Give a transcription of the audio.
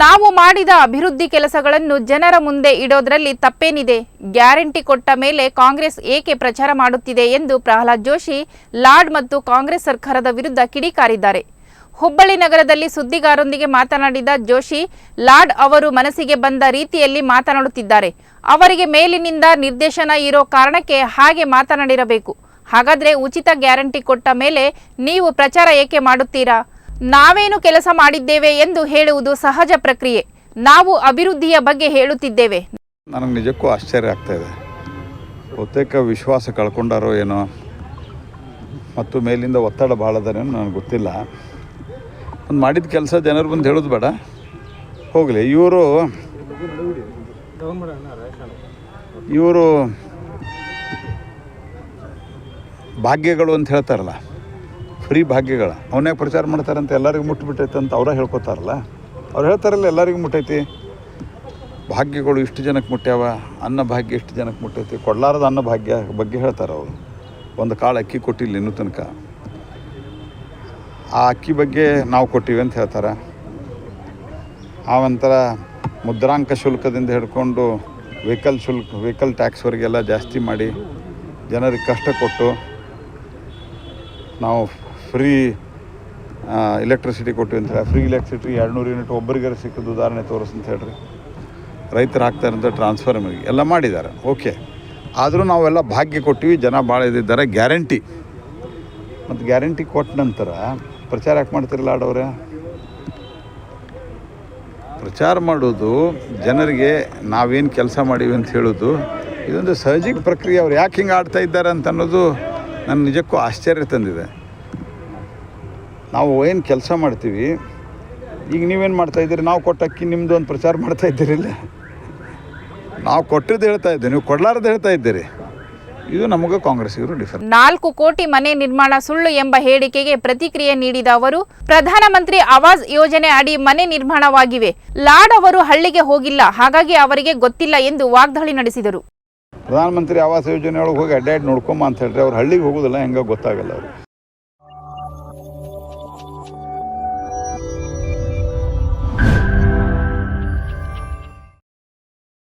ನಾವು ಮಾಡಿದ ಅಭಿವೃದ್ಧಿ ಕೆಲಸಗಳನ್ನು ಜನರ ಮುಂದೆ ಇಡೋದ್ರಲ್ಲಿ ತಪ್ಪೇನಿದೆ. ಗ್ಯಾರಂಟಿ ಕೊಟ್ಟ ಮೇಲೆ ಕಾಂಗ್ರೆಸ್ ಏಕೆ ಪ್ರಚಾರ ಮಾಡುತ್ತಿದೆ ಎಂದು ಪ್ರಹ್ಲಾದ್ ಜೋಶಿ ಲಾಡ್ ಮತ್ತು ಕಾಂಗ್ರೆಸ್ ಸರ್ಕಾರದ ವಿರುದ್ಧ ಕಿಡಿಕಾರಿದ್ದಾರೆ. ಹುಬ್ಬಳ್ಳಿ ನಗರದಲ್ಲಿ ಸುದ್ದಿಗಾರರೊಂದಿಗೆ ಮಾತನಾಡಿದ ಜೋಶಿ ಲಾಡ್ ಅವರು ಮನಸ್ಸಿಗೆ ಬಂದ ರೀತಿಯಲ್ಲಿ ಮಾತನಾಡುತ್ತಿದ್ದಾರೆ. ಅವರಿಗೆ ಮೇಲಿನಿಂದ ನಿರ್ದೇಶನ ಇರೋ ಕಾರಣಕ್ಕೆ ಹಾಗೆ ಮಾತನಾಡಿರಬೇಕು. ಹಾಗಾದ್ರೆ ಉಚಿತ ಗ್ಯಾರಂಟಿ ಕೊಟ್ಟ ಮೇಲೆ ನೀವು ಪ್ರಚಾರ ಏಕೆ ಮಾಡುತ್ತೀರಾ? ನಾವೇನು ಕೆಲಸ ಮಾಡಿದ್ದೇವೆ ಎಂದು ಹೇಳುವುದು ಸಹಜ ಪ್ರಕ್ರಿಯೆ. ನಾವು ಅಭಿವೃದ್ಧಿಯ ಬಗ್ಗೆ ಹೇಳುತ್ತಿದ್ದೇವೆ. ನನಗೆ ನಿಜಕ್ಕೂ ಆಶ್ಚರ್ಯ ಆಗ್ತಾ ಇದೆ. ಬಹುತೇಕ ವಿಶ್ವಾಸ ಕಳ್ಕೊಂಡಾರೋ ಏನೋ. ಮತ್ತು ಮೇಲಿಂದ ಒತ್ತಡ ಭಾಳ ಅದರೇನೋ ನನಗೆ ಗೊತ್ತಿಲ್ಲ. ಒಂದು ಮಾಡಿದ ಕೆಲಸ ಜನರು ಬಂದು ಹೇಳೋದು ಬೇಡ. ಹೋಗಲಿ, ಇವರು ಇವರು ಭಾಗ್ಯಗಳು ಅಂತ ಹೇಳ್ತಾರಲ್ಲ. ಫ್ರೀ ಭಾಗ್ಯಗಳ. ಅವನ್ಯಾಕೆ ಪ್ರಚಾರ ಮಾಡ್ತಾರಂತ ಎಲ್ಲರಿಗೂ ಮುಟ್ಟುಬಿಟ್ಟೈತೆ ಅಂತ ಅವರೇ ಹೇಳ್ಕೊತಾರಲ್ಲ. ಅವ್ರು ಹೇಳ್ತಾರಲ್ಲ, ಎಲ್ಲರಿಗೂ ಮುಟ್ಟೈತಿ. ಭಾಗ್ಯಗಳು ಇಷ್ಟು ಜನಕ್ಕೆ ಮುಟ್ಟ್ಯಾವ ಅನ್ನ ಭಾಗ್ಯ ಇಷ್ಟು ಜನಕ್ಕೆ ಮುಟ್ಟೈತಿ. ಕೊಡಲಾರದ ಅನ್ನ ಭಾಗ್ಯ ಬಗ್ಗೆ ಹೇಳ್ತಾರೆ ಅವರು. ಒಂದು ಕಾಳು ಅಕ್ಕಿ ಕೊಟ್ಟಿಲ್ಲ ಇನ್ನೂ ತನಕ. ಆ ಅಕ್ಕಿ ಬಗ್ಗೆ ನಾವು ಕೊಟ್ಟಿವಿ ಅಂತ ಹೇಳ್ತಾರೆ. ಆವಂತರ ಮುದ್ರಾಂಕ ಶುಲ್ಕದಿಂದ ಹಿಡ್ಕೊಂಡು ವೆಹಿಕಲ್ ಶುಲ್ಕ, ವೆಹಿಕಲ್ ಟ್ಯಾಕ್ಸ್ವರೆಗೆಲ್ಲ ಜಾಸ್ತಿ ಮಾಡಿ ಜನರಿಗೆ ಕಷ್ಟ ಕೊಟ್ಟು ನಾವು ಫ್ರೀ ಎಲೆಕ್ಟ್ರಿಸಿಟಿ ಕೊಟ್ಟಿವಿ ಅಂತ ಹೇಳಿ. ಫ್ರೀ ಎಲೆಕ್ಟ್ರಿಸಿಟಿ ಎರಡು ನೂರು ಯೂನಿಟ್ ಒಬ್ಬರಿಗಾರ ಸಿಕ್ಕಿದ್ದು ಉದಾಹರಣೆ ತೋರಿಸ್ ಅಂತ ಹೇಳ್ರಿ. ರೈತರು ಹಾಕ್ತಾರಂತ ಟ್ರಾನ್ಸ್ಫಾರ್ಮರ್ಗೆ ಎಲ್ಲ ಮಾಡಿದ್ದಾರೆ. ಓಕೆ ಆದರೂ ನಾವೆಲ್ಲ ಭಾಗ್ಯ ಕೊಟ್ಟಿವಿ ಜನ ಭಾಳ ಇದ್ದಿದ್ದಾರೆ ಗ್ಯಾರಂಟಿ ಮತ್ತು ಗ್ಯಾರಂಟಿ ಕೊಟ್ಟ ನಂತರ ಪ್ರಚಾರ ಯಾಕೆ ಮಾಡ್ತಿರಲ್ಲ ಆಡೋರೆ ಪ್ರಚಾರ ಮಾಡೋದು ಜನರಿಗೆ ನಾವೇನು ಕೆಲಸ ಮಾಡೀವಿ ಅಂತ ಹೇಳೋದು, ಇದೊಂದು ಸಹಜಿಕ ಪ್ರಕ್ರಿಯೆ. ಅವ್ರು ಯಾಕೆ ಹಿಂಗೆ ಆಡ್ತಾ ಇದ್ದಾರೆ ಅಂತ ಅನ್ನೋದು ನನ್ನ ನಿಜಕ್ಕೂ ಆಶ್ಚರ್ಯ ತಂದಿದೆ. ನಾವು ಏನು ಕೆಲಸ ಮಾಡ್ತೀವಿ ಈಗ ನೀವೇನು ಮಾಡ್ತಾಯಿದ್ದೀರಿ ನಾವು ಕೊಟ್ಟ ಅಕ್ಕಿ ನಿಮ್ಮದು ಒಂದು ಪ್ರಚಾರ ಮಾಡ್ತಾ ಇದ್ದೀರಿಲ್ಲ ನಾವು ಕೊಟ್ಟಿದ್ದು ಹೇಳ್ತಾ ಇದ್ದೀವಿ ನೀವು ಕೊಡ್ಲಾರ್ದು ಹೇಳ್ತಾ ಇದ್ದೀರಿ. ಇದು ನಮಗೆ ಕಾಂಗ್ರೆಸ್ಸಿಗರು ಡಿಫರೆಂಟ್ ನಾಲ್ಕು ಕೋಟಿ ಮನೆ ನಿರ್ಮಾಣ ಸುಳ್ಳು ಎಂಬ ಹೇಳಿಕೆಗೆ ಪ್ರತಿಕ್ರಿಯೆ ನೀಡಿದ ಅವರು ಪ್ರಧಾನಮಂತ್ರಿ ಆವಾಸ್ ಯೋಜನೆ ಅಡಿ ಮನೆ ನಿರ್ಮಾಣವಾಗಿವೆ. ಲಾಡ್ ಅವರು ಹಳ್ಳಿಗೆ ಹೋಗಿಲ್ಲ ಹಾಗಾಗಿ ಅವರಿಗೆ ಗೊತ್ತಿಲ್ಲ ಎಂದು ವಾಗ್ದಾಳಿ ನಡೆಸಿದರು. ಪ್ರಧಾನಮಂತ್ರಿ ಆವಾಸ್ ಯೋಜನೆ ಒಳಗೆ ಹೋಗಿ ಅಡ್ಡಾಡಿ ನೋಡ್ಕೊಂಬ ಅಂತ ಹೇಳಿದ್ರೆ ಅವ್ರು ಹಳ್ಳಿಗೆ ಹೋಗೋದಿಲ್ಲ ಹೆಂಗ ಗೊತ್ತಾಗಲ್ಲ ಅವ್ರು